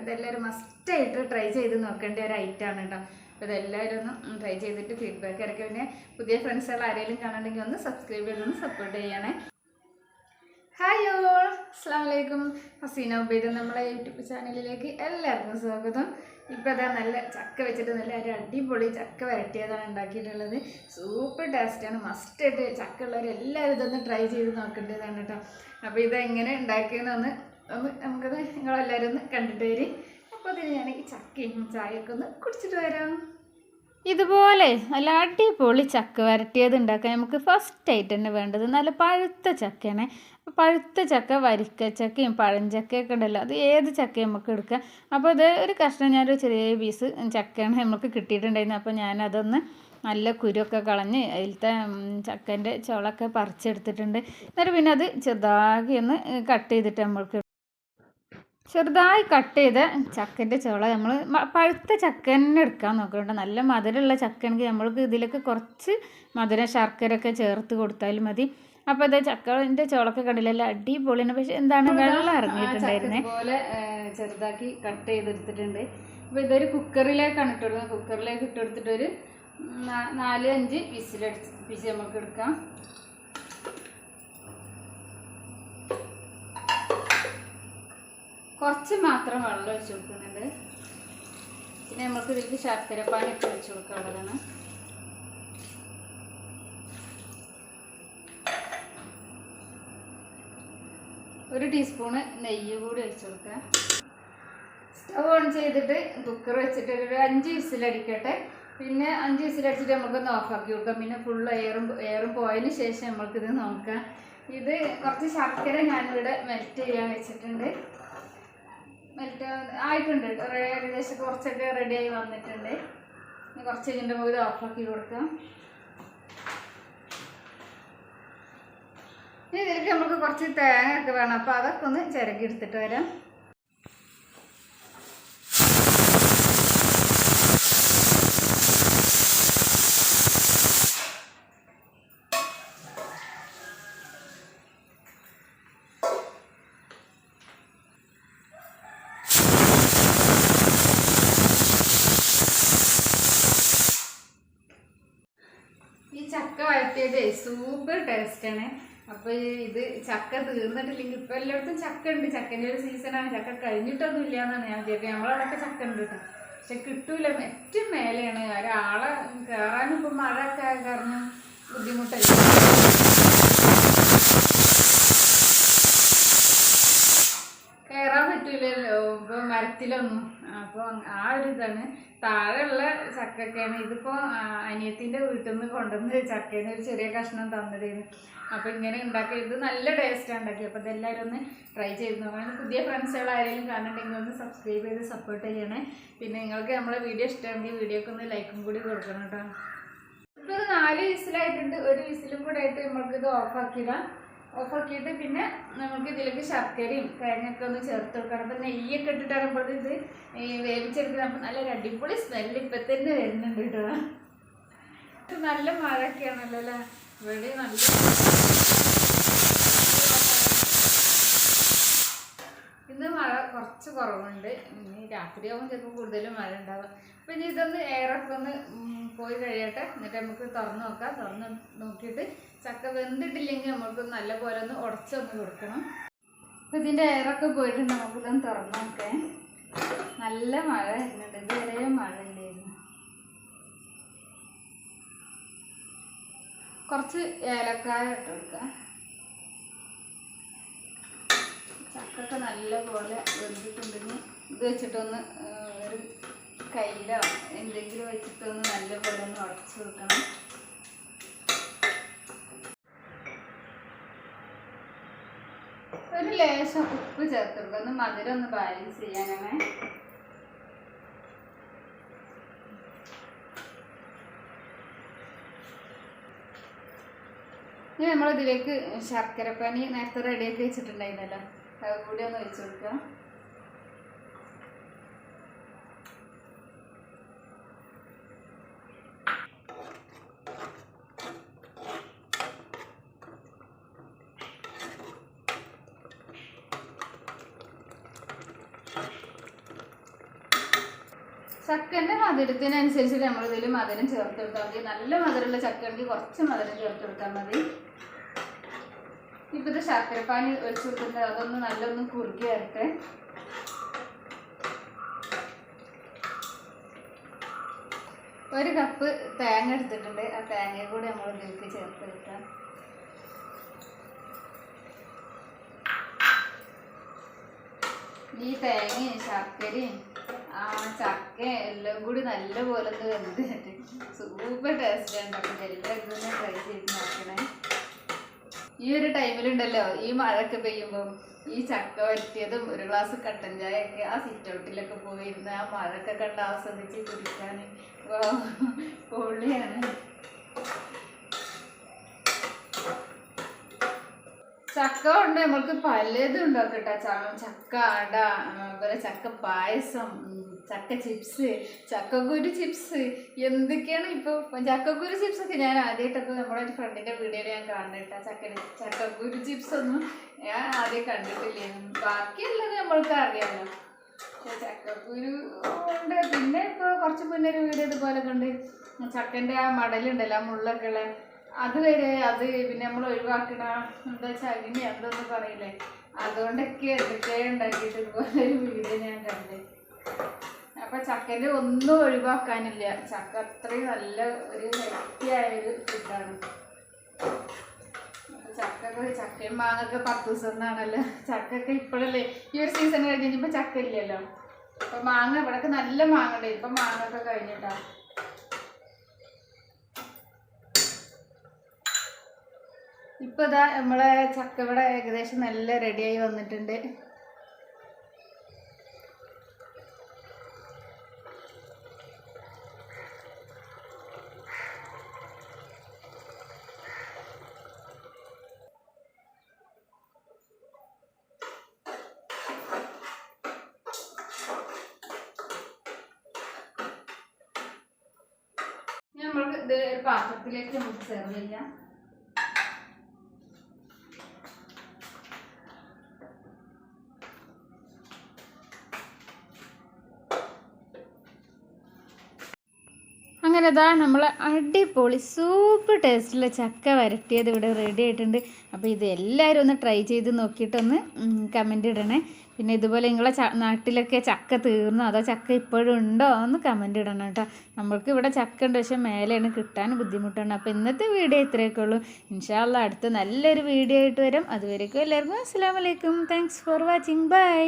അപ്പോൾ ഇതെല്ലാവരും മസ്റ്റായിട്ട് ട്രൈ ചെയ്ത് നോക്കേണ്ട ഒരു ഐറ്റമാണ് കേട്ടോ അപ്പോൾ ഇതെല്ലാവരും ഒന്ന് ട്രൈ ചെയ്തിട്ട് ഫീഡ്ബാക്ക് ഇറക്കി. പിന്നെ പുതിയ ഫ്രണ്ട്സുകൾ ആരെങ്കിലും കാണുന്നുണ്ടെങ്കിൽ ഒന്ന് സബ്സ്ക്രൈബ് ചെയ്തൊന്ന് സപ്പോർട്ട് ചെയ്യണേ. ഹായ് ഓൾ അസ്സാം വലൈക്കും ഹസീന ഉബൈദ് നമ്മളെ യൂട്യൂബ് ചാനലിലേക്ക് എല്ലാവർക്കും സ്വാഗതം. ഇപ്പോൾ അതാ നല്ല ചക്ക വെച്ചിട്ട് നല്ല ഒരു അടിപൊളി ചക്ക വരട്ടിയതാണ് ഉണ്ടാക്കിയിട്ടുള്ളത്. സൂപ്പർ ടേസ്റ്റാണ് മസ്റ്റായിട്ട് ചക്ക ഉള്ളവർ എല്ലാവരും ഇതൊന്ന് ട്രൈ ചെയ്ത് നോക്കേണ്ടതാണ് കേട്ടോ അപ്പോൾ ഇതെങ്ങനെ ഉണ്ടാക്കിയെന്നൊന്ന് ഒന്ന് നമുക്കത് നിങ്ങളെല്ലാവരും ഒന്ന് കണ്ടിട്ട് വരും. അപ്പോൾ അതിന് ഞാൻ ഈ ചക്കയും ചായയൊക്കെ ഒന്ന് കുടിച്ചിട്ട് വരാം. ഇതുപോലെ നല്ല അടിപൊളി ചക്ക വരട്ടിയത് ഉണ്ടാക്കാൻ നമുക്ക് ഫസ്റ്റ് ആയിട്ട് തന്നെ വേണ്ടത് നല്ല പഴുത്ത ചക്കയാണ്. പഴുത്ത ചക്ക വരിക്ക ചക്കയും പഴഞ്ചക്കയൊക്കെ ഉണ്ടല്ലോ അത് ഏത് ചക്കയും നമുക്ക് എടുക്കാം അപ്പോൾ അത് ഒരു കഷ്ണം ഞാനൊരു ചെറിയ പീസ് ചക്കയാണ് നമുക്ക് കിട്ടിയിട്ടുണ്ടായിരുന്നു അപ്പോൾ ഞാനതൊന്ന് നല്ല കുരുവൊക്കെ കളഞ്ഞ് അതിലത്തെ ചക്കന്റെ ചുളൊക്കെ പറിച്ചെടുത്തിട്ടുണ്ട്. എന്നിട്ട് പിന്നെ അത് ചെറുതാകി ഒന്ന് കട്ട് ചെയ്തിട്ട് നമ്മൾക്ക് ചെറുതായി കട്ട് ചെയ്ത ചക്കന്റെ ചുള നമ്മൾ പഴുത്ത ചക്ക തന്നെ എടുക്കാൻ നോക്കുന്നുണ്ട് നല്ല മധുരമുള്ള ചക്ക ആണെങ്കിൽ നമ്മൾക്ക് ഇതിലേക്ക് കുറച്ച് മധുരം ശർക്കരയൊക്കെ ചേർത്ത് കൊടുത്താലും മതി. അപ്പോൾ അതെ ചക്കന്റെ ചോളൊക്കെ കണ്ടില്ല? അടിപൊളിയാണ്. പക്ഷെ എന്താണ്? വെള്ളം ഇറങ്ങിയിട്ടുണ്ടായിരുന്നേ. പോലെ ചെറുതാക്കി കട്ട് ചെയ്തെടുത്തിട്ടുണ്ട്. അപ്പോൾ ഇതൊരു കുക്കറിലേക്കാണ് ഇട്ടുകൊടുക്കുന്നത് കുക്കറിലേക്ക് ഇട്ടെടുത്തിട്ട് ഒരു നാ- നാല് അഞ്ച് വിസിലടിച്ച് വിസിൽ നമുക്ക് എടുക്കാം. കുറച്ച് മാത്രം വെള്ളം ഒഴിച്ച് കൊടുക്കുന്നുണ്ട്. പിന്നെ നമുക്ക് ഇതിലേക്ക് പാനിട്ട് ഒഴിച്ച് കൊടുക്കാനുള്ളതാണ് ഒരു ടീസ്പൂണ് നെയ്യ് കൂടി ഒഴിച്ച് കൊടുക്കുക. സ്റ്റവ് ഓൺ ചെയ്തിട്ട് കുക്കർ വെച്ചിട്ട് ഒരു അഞ്ച് വിസിലടിക്കട്ടെ. പിന്നെ അഞ്ച് വിസിലടിച്ചിട്ട് നമുക്കൊന്ന് ഓഫാക്കി കൊടുക്കാം. പിന്നെ ഫുൾ എയറും എയറും പോയതിന് ശേഷം നമുക്കിത് നോക്കാം. ഇത് കുറച്ച് ശർക്കര ഞാനിവിടെ മെൽറ്റ് ചെയ്യാൻ വെച്ചിട്ടുണ്ട്. മെൽറ്റ് ആയിട്ടുണ്ട്. ഏകദേശം കുറച്ചൊക്കെ റെഡിയായി വന്നിട്ടുണ്ട്. ഇനി കുറച്ച് കഴിഞ്ഞിട്ട് നമുക്ക് ഇത് ഓഫാക്കി കൊടുക്കാം. ഇനി ഇതിലേക്ക് നമുക്ക് കുറച്ച് തേങ്ങ ഒക്കെ വേണം. അപ്പോൾ അതൊക്കെ ഒന്ന് ചിരകി എടുത്തിട്ട് വരാം. സൂപ്പർ സൂപ്പർ ടേസ്റ്റാണ് അപ്പോൾ ഇത് ചക്ക തീർന്നിട്ടില്ലെങ്കിൽ ഇപ്പൊ എല്ലായിടത്തും ചക്ക ഉണ്ട്. ചക്കന്റെ ഒരു സീസണാണ് ചക്ക കഴിഞ്ഞിട്ടൊന്നും ഇല്ല എന്നാണ് ഞാൻ വിചാരിക്കുന്നത് നമ്മളവിടെയൊക്കെ ചക്ക ഉണ്ട് കേട്ടോ. പക്ഷെ കിട്ടൂല. ഏറ്റവും മേലെയാണ്. ഒരാളെ കയറാനും ഇപ്പം മഴ ഒക്കെ കാരണം ബുദ്ധിമുട്ടല്ല? കയറാൻ പറ്റൂലല്ലോ ഇപ്പൊ മരത്തിലൊന്നും. അപ്പോൾ ആ ഒരു ഇതാണ്. താഴെയുള്ള ചക്കയൊക്കെയാണ്. ഇതിപ്പോ അനിയത്തിന്റെ വീട്ടിൽ നിന്ന് കൊണ്ടുവന്ന് ചക്കേന്ന് ഒരു ചെറിയ കഷ്ണം തന്നതായിരുന്നു അപ്പൊ ഇങ്ങനെ ഉണ്ടാക്കി. ഇത് നല്ല ടേസ്റ്റ് ഉണ്ടാക്കി അപ്പൊ ഇതെല്ലാവരും ഒന്ന് ട്രൈ ചെയ്ത് നോക്കണം. പുതിയ ഫ്രണ്ട്സുകൾ ആരെങ്കിലും കാണുന്നുണ്ടെങ്കിൽ ഒന്ന് സബ്സ്ക്രൈബ് ചെയ്ത് സപ്പോർട്ട് ചെയ്യണേ. പിന്നെ നിങ്ങൾക്ക് നമ്മളെ വീഡിയോ ഇഷ്ടമാണെങ്കിൽ വീഡിയോക്ക് ഒന്ന് ലൈക്കും കൂടി കൊടുക്കണം കേട്ടോ. ഇപ്പൊ നാല് വിസിലായിട്ടുണ്ട്. ഒരു വിസിലും കൂടെ ആയിട്ട് നമ്മൾക്ക് ഇത് ഓഫാക്കിയിടാം ഓഫാക്കിയിട്ട് പിന്നെ നമുക്ക് ഇതിലേക്ക് ശർക്കരയും കിഴങ്ങൊക്കെ ഒന്ന് ചേർത്ത് കൊടുക്കണം. അപ്പം നെയ്യൊക്കെ ഇട്ടിട്ടാകുമ്പോൾ ഇത് ഈ വേവിച്ചെടുക്കുന്നത് അപ്പം നല്ലൊരു അടിപൊളി സ്മെല്ല് ഇപ്പം തന്നെ വരുന്നുണ്ട് കേട്ടോ. നല്ല മഴയൊക്കെയാണല്ലോ അല്ലേ? ഇവിടെ നല്ല ഇന്ന് മഴ കുറച്ച് കുറവുണ്ട്. ഇനി രാത്രിയാവും ചിലപ്പോൾ കൂടുതലും മഴ ഉണ്ടാവുക. അപ്പം ഇനി ഇതൊന്ന് എയറൊക്കെ ഒന്ന് പോയി കഴിയട്ടെ. എന്നിട്ട് നമുക്ക് തുറന്ന് നോക്കാം. തുറന്ന് നോക്കിയിട്ട് ചക്ക വെന്തിട്ടില്ലെങ്കിൽ നമുക്ക് നല്ല പോലെ ഒന്ന് ഉടച്ചൊന്ന് കൊടുക്കണം. അപ്പം ഇതിന്റെ എയറൊക്കെ പോയിട്ട് നമുക്കിതൊന്ന് തുറന്ന് നോക്കാം. നല്ല മഴ വരുന്നുണ്ട്. ഇതുവരെ മഴ ഇല്ലായിരുന്നു. കുറച്ച് ഏലക്കായ ഇട്ട് കൊടുക്കാം. ചക്കൊക്കെ നല്ല പോലെ വെന്തിട്ടുണ്ടെങ്കിൽ ഇത് വെച്ചിട്ടൊന്ന് ഒരു കയ്യിലോ എന്തെങ്കിലും വെച്ചിട്ടൊന്ന് നല്ല പോലെ ഒന്ന് ഉടച്ചു വെക്കണം. ഒരു ലേശം ഉപ്പ് ചേർത്ത് കൊടുക്കുക ഒന്ന് മധുരം ഒന്ന് ബാലൻസ് ചെയ്യാനാണ്. ഇനി നമ്മളിതിലേക്ക് ശർക്കരപ്പാനി നേരത്തെ റെഡിയാക്കി വെച്ചിട്ടുണ്ടായിരുന്നല്ലോ. കൂടി ഒന്ന് ഒഴിച്ചു കൊടുക്കുക. ചക്കന്റെ മധുരത്തിനനുസരിച്ച് നമ്മൾ ഇതിൽ മധുരം ചേർത്ത് കൊടുത്താൽ മതി. നല്ല മധുരമുള്ള ചക്കണെങ്കിൽ കുറച്ച് മധുരം ചേർത്ത് കൊടുത്താൽ മതി. ഇപ്പം ഇത് ശർക്കരപ്പാനി ഒഴിച്ചു കൊടുക്കുന്നത് അതൊന്ന് നല്ലൊന്ന് കുറുകി വരട്ടെ. ഒരു കപ്പ് തേങ്ങ എടുത്തിട്ടുണ്ട്. ആ തേങ്ങയും കൂടെ നമ്മൾ ഇതിലേക്ക് ചേർത്ത് വെക്കാം. ഈ തേങ്ങയും ശർക്കരയും ആ ചക്ക എല്ലാം കൂടി നല്ലപോലെ ഒന്ന് വെന്തിട്ട് സൂപ്പർ ടേസ്റ്റ് ഉണ്ടാക്കും എല്ലാവരും ട്രൈ ചെയ്ത് നോക്കണേ. ഈ ഒരു ടൈമിലുണ്ടല്ലോ ഈ മഴയൊക്കെ പെയ്യുമ്പോൾ ഈ ചക്ക വറ്റിയതും ഒരു ഗ്ലാസ് കട്ടൻ ചായയൊക്കെ ആ സിറ്റ് പോയിരുന്ന് ആ മഴയൊക്കെ കണ്ട് ആസ്വദിച്ച് കുടിക്കാൻ പൊള്ളിയാണ് ചക്ക കൊണ്ട് നമ്മൾക്ക് പലതും ഉണ്ടാക്കട്ടെ കേട്ടോ. ചക്ക അട അതുപോലെ ചക്ക പായസം ചക്ക ചിപ്സ് ചക്കക്കുരു ചിപ്സ് എന്തൊക്കെയാണ് ഇപ്പോൾ ചക്കക്കുരു ചിപ്സ് ഒക്കെ ഞാൻ ആദ്യമായിട്ടൊക്കെ നമ്മുടെ ഒരു ഫ്രണ്ടിന്റെ വീഡിയോയിൽ ഞാൻ കാണുന്നുണ്ട് ചക്ക ചക്കക്കുരു ചിപ്സ് ഒന്നും ഞാൻ ആദ്യം കണ്ടിട്ടില്ല. ബാക്കിയുള്ളത് നമ്മൾക്ക് അറിയാമല്ലോ ചക്കക്കുരു ഉണ്ട്. പിന്നെ ഇപ്പോൾ കുറച്ച് മുന്നേ ഒരു വീഡിയോ ഇതുപോലെ കണ്ട് ചക്കന്റെ ആ മടലുണ്ടല്ലോ മുള്ളൊക്കെ ഉള്ള അതുവരെ അത് പിന്നെ നമ്മൾ ഒഴിവാക്കണ എന്താ അഗ്നി എന്തൊന്നും പറയില്ലേ? അതുകൊണ്ടൊക്കെ എന്തൊക്കെ ഉണ്ടാക്കിയിട്ട് ഇതുപോലെ ഒരു വീഡിയോ ഞാൻ കണ്ടേ. അപ്പൊ ചക്കന്റെ ഒന്നും ഒഴിവാക്കാനില്ല. ചക്ക അത്രയും നല്ല ഒരു ഹെൽത്തിയായ ഒരു ഫുഡാണ് ചക്കൊക്കെ ചക്കയും മാങ്ങൊക്കെ പത്ത് ദിവസം എന്നാണല്ലോ ചക്കൊക്കെ ഇപ്പോഴല്ലേ ഈ ഒരു സീസൺ കഴിഞ്ഞ് ചക്ക ഇല്ലല്ലോ. അപ്പൊ മാങ്ങ ഇവിടൊക്കെ നല്ല മാങ്ങ ഉണ്ട്. ഇപ്പൊ മാങ്ങ ഒക്കെ കഴിഞ്ഞിട്ടാ. ഇപ്പൊ ഇതാ നമ്മളെ ചക്ക ഇവിടെ ഏകദേശം നല്ല റെഡിയായി വന്നിട്ടുണ്ട്. നമ്മൾക്ക് ഇത് ഒരു പാത്രത്തിലേക്ക് നമുക്ക് സെർവ് ചെയ്യാം. അങ്ങനെ ഇതാ നമ്മൾ അടിപൊളി സൂപ്പർ ടേസ്റ്റുള്ള ചക്ക വരട്ടിയത് ഇവിടെ റെഡി ആയിട്ടുണ്ട്. അപ്പോൾ ഇത് എല്ലാവരും ഒന്ന് ട്രൈ ചെയ്ത് നോക്കിയിട്ടൊന്ന് കമന്റ് ഇടണേ. പിന്നെ ഇതുപോലെ നിങ്ങളെ നാട്ടിലൊക്കെ ചക്ക തീർന്നോ അതോ ചക്ക ഇപ്പോഴും ഉണ്ടോ എന്ന് കമന്റ് ഇടണം കേട്ടോ. നമ്മൾക്ക് ഇവിടെ ചക്ക ഉണ്ട് പക്ഷേ മേലെയാണ് കിട്ടാൻ ബുദ്ധിമുട്ടാണ്. അപ്പോൾ ഇന്നത്തെ വീഡിയോ ഇത്രയൊക്കെ ഉള്ളൂ. ഇൻഷാല്ല അടുത്ത നല്ലൊരു വീഡിയോ ആയിട്ട് വരും. അതുവരേക്കും എല്ലാവർക്കും അസ്സാം വലൈക്കും താങ്ക്സ് ഫോർ വാച്ചിങ് ബൈ